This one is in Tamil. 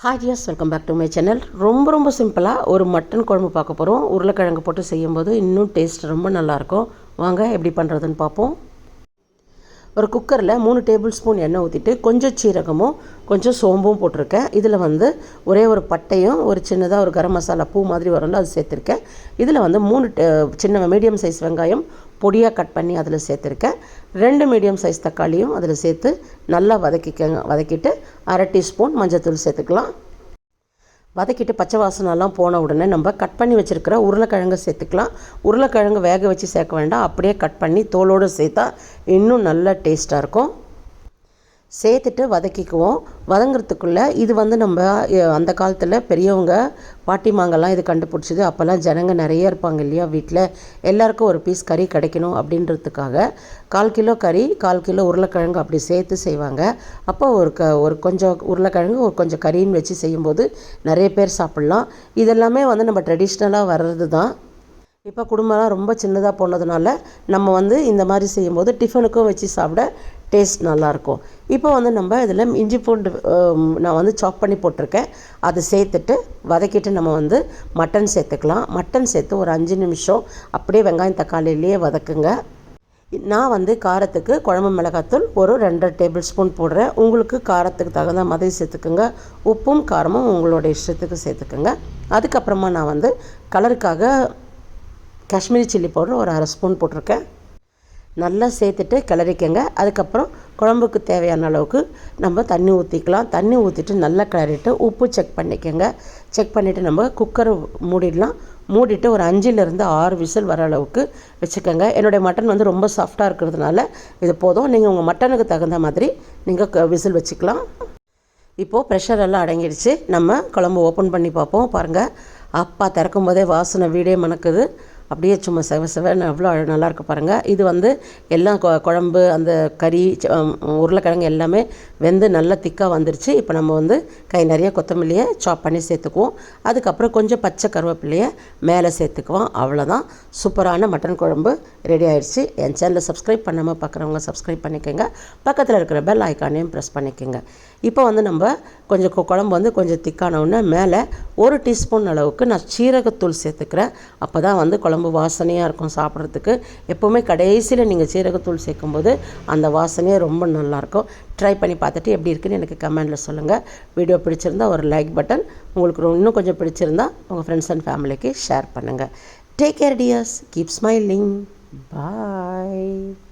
Hi dears welcome back to my channel ரொம்ப ரொம்ப சிம்பிளாக ஒரு மட்டன் குழம்பு பார்க்க போகிறோம் உருளைக்கிழங்கு போட்டு செய்யும்போது இன்னும் டேஸ்ட் ரொம்ப நல்லாயிருக்கும் வாங்க எப்படி பண்ணுறதுன்னு பார்ப்போம். ஒரு குக்கரில் மூணு டேபிள் ஸ்பூன் எண்ணெய் ஊற்றிட்டு கொஞ்சம் சீரகமும் கொஞ்சம் சோம்பும் போட்டிருக்கேன். இதில் வந்து ஒரே ஒரு பட்டையும் ஒரு சின்னதாக ஒரு கரம் மசாலா பூ மாதிரி வரும்ல அது சேர்த்துருக்கேன். இதில் வந்து மூணு சின்ன மீடியம் சைஸ் வெங்காயம் பொடியாக கட் பண்ணி அதில் சேர்த்துருக்கேன். ரெண்டு மீடியம் சைஸ் தக்காளியும் அதில் சேர்த்து நல்லா வதக்கிக்கங்க வதக்கிட்டு அரை டீஸ்பூன் மஞ்சத்தூள் சேர்த்துக்கலாம். வதக்கிட்டு பச்சை வாசனெல்லாம் போன உடனே நம்ம கட் பண்ணி வச்சுருக்கிற உருளைக்கிழங்கு சேர்த்துக்கலாம். உருளைக்கிழங்கு வேக வச்சு சேர்க்க வேண்டாம் அப்படியே கட் பண்ணி தோலோடு சேர்த்தா இன்னும் நல்லா டேஸ்ட்டாக இருக்கும். சேர்த்துட்டு வதக்கிக்குவோம். வதங்குறதுக்குள்ளே இது வந்து நம்ம அந்த காலத்தில் பெரியவங்க பாட்டிமாங்கெல்லாம் இது கண்டுபிடிச்சிது. அப்போல்லாம் ஜனங்க நிறைய இருப்பாங்க இல்லையா வீட்டில் எல்லாருக்கும் ஒரு பீஸ் கறி கிடைக்கணும் அப்படின்றதுக்காக கால் கிலோ கறி கால் கிலோ உருளைக்கிழங்கு அப்படி சேர்த்து செய்வாங்க. அப்போ ஒரு க ஒரு கொஞ்சம் உருளைக்கிழங்கு ஒரு கொஞ்சம் கறின்னு வச்சு செய்யும்போது நிறைய பேர் சாப்பிட்லாம். இதெல்லாமே வந்து நம்ம ட்ரெடிஷ்னலாக வர்றது தான். இப்போ குடும்பம்லாம் ரொம்ப சின்னதாக போனதுனால நம்ம வந்து இந்த மாதிரி செய்யும்போது டிஃபனுக்கும் வச்சு சாப்பிட டேஸ்ட் நல்லாயிருக்கும் இப்போ வந்து நம்ம இதில் இஞ்சி பூண்டு நான் வந்து சாப் பண்ணி போட்டிருக்கேன். அதை சேர்த்துட்டு வதக்கிட்டு நம்ம வந்து மட்டன் சேர்த்துக்கலாம். மட்டன் சேர்த்து ஒரு அஞ்சு நிமிஷம் அப்படியே வெங்காயம் தக்காளிலேயே வதக்குங்க. நான் வந்து காரத்துக்கு குழம்பு மிளகாத்தூள் ஒரு ரெண்டரை டேபிள் ஸ்பூன் போடுறேன். உங்களுக்கு காரத்துக்கு தகுந்த மாதிரி சேர்த்துக்குங்க. உப்பும் காரமும் உங்களோட இஷ்டத்துக்கு சேர்த்துக்குங்க. அதுக்கப்புறமா நான் வந்து கலருக்காக காஷ்மீரி சில்லி பவுடர் ஒரு அரை ஸ்பூன் போட்டிருக்கேன். நல்லா சேர்த்துட்டு கிளறிக்கங்க. அதுக்கப்புறம் குழம்புக்கு தேவையான அளவுக்கு நம்ம தண்ணி ஊற்றிக்கலாம் தண்ணி ஊற்றிட்டு நல்லா கிளறிட்டு உப்பு செக் பண்ணிக்கோங்க. செக் பண்ணிவிட்டு நம்ம குக்கரை மூடிடலாம். மூடிட்டு ஒரு அஞ்சுலேருந்து ஆறு விசில் வர அளவுக்கு வச்சுக்கோங்க. என்னுடைய மட்டன் வந்து ரொம்ப சாஃப்டாக இருக்கிறதுனால இது போதும். நீங்கள் உங்கள் மட்டனுக்கு தகுந்த மாதிரி நீங்கள் விசில் வச்சுக்கலாம். இப்போது ப்ரெஷர் எல்லாம் அடங்கிடுச்சு. நம்ம குழம்பு ஓப்பன் பண்ணி பார்ப்போம். பாருங்கள் அப்பா திறக்கும் போதே வாசனை வீடே மணக்குது. அப்படியே சும்மா செவ செவன்னு அவ்வளோ நல்லாயிருக்கு பாருங்கள் இது வந்து எல்லாம் குழம்பு அந்த கறி உருளைக்கிழங்கு எல்லாமே வெந்து நல்லா திக்காக வந்துருச்சு. இப்போ நம்ம வந்து கை நிறைய கொத்தமல்லியை சாப் பண்ணி சேர்த்துக்குவோம். அதுக்கப்புறம் கொஞ்சம் பச்சை கருவேப்பிலையை மேலே சேர்த்துக்குவோம். அவ்வளோதான் சூப்பரான மட்டன் குழம்பு ரெடி ஆயிடுச்சு. என் சேனலை சப்ஸ்கிரைப் பண்ணாமல் பார்க்குறவங்க சப்ஸ்கிரைப் பண்ணிக்கோங்க. பக்கத்தில் இருக்கிற பெல் ஐக்கானையும் ப்ரெஸ் பண்ணிக்கோங்க. இப்போ வந்து நம்ம கொஞ்சம் குழம்பு வந்து கொஞ்சம் திக்கானவுடனே மேலே ஒரு டீஸ்பூன் அளவுக்கு நான் சீரகத்தூள் சேர்த்துக்கிறேன். அப்போ தான் வந்து குழம்பு வாசனையாக இருக்கும் சாப்பிட்றதுக்கு. எப்போவுமே கடைசியில் நீங்கள் சீரகத்தூள் சேர்க்கும்போது அந்த வாசனையே ரொம்ப நல்லாயிருக்கும் ட்ரை பண்ணி பார்த்துட்டு எப்படி இருக்குன்னு எனக்கு கமெண்டில் சொல்லுங்கள் வீடியோ பிடிச்சிருந்தா ஒரு லைக் பட்டன் உங்களுக்கு இன்னும் கொஞ்சம் பிடிச்சிருந்தா உங்கள் ஃப்ரெண்ட்ஸ் அண்ட் ஃபேமிலிக்கு ஷேர் பண்ணுங்கள் take care dears keep smiling bye